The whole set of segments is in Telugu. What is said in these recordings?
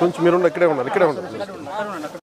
కొంచెం మీరు ఇక్కడే ఉండాలి ఇక్కడే ఉండాలి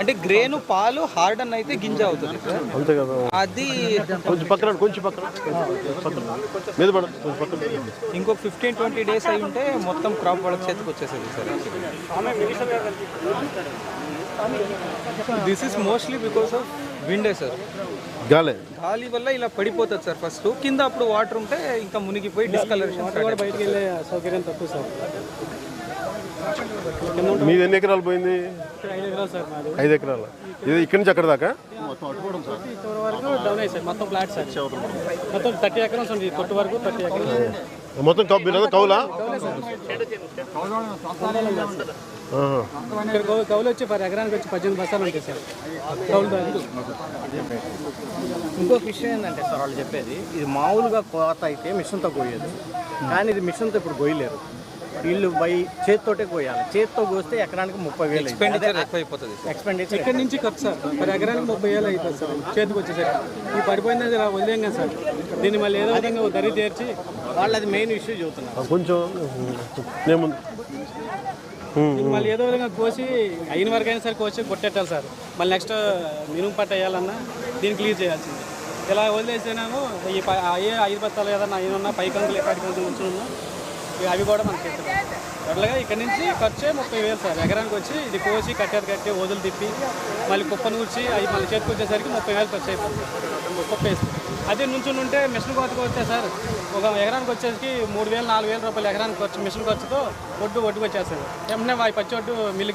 అంటే గ్రేను పాలు హార్డన్ అయితే గింజ అవుతుంది. సార్ అంతే కదా. అది కొంచెం పక్కన కొంచెం పక్కన. పక్కన మీద పడండి కొంచెం పక్కన. ఇంకో ఫిఫ్టీన్ ట్వంటీ డేస్ అయి ఉంటే మొత్తం క్రాప్ వాళ్ళకి చేతికి వచ్చేసేది sir. This is mostly because of విండే sir. గాలే. గాలి వల్ల ఇలా పడిపోతుంది సార్ ఫస్ట్ కింద అప్పుడు వాటర్ ఉంటే ఇంకా మునిగిపోయి డిస్కలరేషన్ కూడా బయటికి వెళ్ళే సౌకర్యం తక్కువ సార్. మీది ఎన్ని ఎకరాలు పోయింది? ఐదు ఎకరాలు సార్ మాది. ఐదు ఎకరాలు. ఇది ఇక్కడి నుంచి అక్కడ దాకా? ఇక్కడ వరకు డౌన్ అయ్యి సార్. మొత్తం కౌలా? ఆహా. ఇక్కడ కౌ- కౌలు వచ్చి పర్ ఎకరానికి వచ్చి పద్దెనిమిది బస్తాలు ఉంటాయి సార్. కౌలు ఇంకొక విషయం ఏంటంటే సార్ వాళ్ళు చెప్పేది ఇది మామూలుగా కోత అయితే మిషన్తో కోయదు కానీ ఇది మిషన్తో ఇప్పుడు కోయలేరు. వీళ్ళు బై చేతితోటే కోయాలి. చేతితో కోస్తే ఎకరానికి ముప్పై వేలు ఎక్స్పెండిచర్ ఇక్కడ నుంచి ఖర్చు సార్. పర్ ఎకరానికి ముప్పై వేలు అవుతుంది సార్. చేతికి వచ్చేసరికి. ఈ పడిపోయింది ఇలా వదిలేం కదా సార్. దీన్ని మళ్ళీ ఏదో విధంగా దరి తీర్చి వాళ్ళు అది మెయిన్ ఇష్యూ చెబుతున్నారు కొంచెం మళ్ళీ ఏదో విధంగా కోసి అయిన వరకు అయినా సరే కోసి కొట్టేట్టాలి సార్. మళ్ళీ నెక్స్ట్ మినుము పట్ట వేయాలన్నా దీన్ని క్లియర్ చేయాల్సింది. ఇలా వదిలేసేనేమో ఈ అయ్యే ఐదు బత్తాలు ఏదన్నా అయిన ఉన్నా పై కంకులు ఎక్కడికి కొంచెం ఉంచున్నా అవి కూడా మనకి ఇస్తారు ఇక్కడ నుంచి ఖర్చే ముప్పై వేలు సార్. ఎకరానికి వచ్చి ఇది కోసి కట్టేది కట్టి వదులు తిప్పి మళ్ళీ కుప్పను కూర్చి అవి మళ్ళీ చేతికి వచ్చేసరికి ముప్పై వేలు ఖర్చు అయిపోతుంది. కుప్పేసి అదే నుంచి ఉంటే మిషన్ కోతకు వస్తే సార్ ఒక ఎకరానికి వచ్చేసరికి మూడు వేలు నాలుగు వేల రూపాయలు ఎకరానికి ఖర్చు మిషన్ ఖర్చుతో ఒడ్డు ఒడ్డుకు వచ్చేస్తుంది. ఏమన్నా పచ్చి ఒడ్డు మిల్లుకి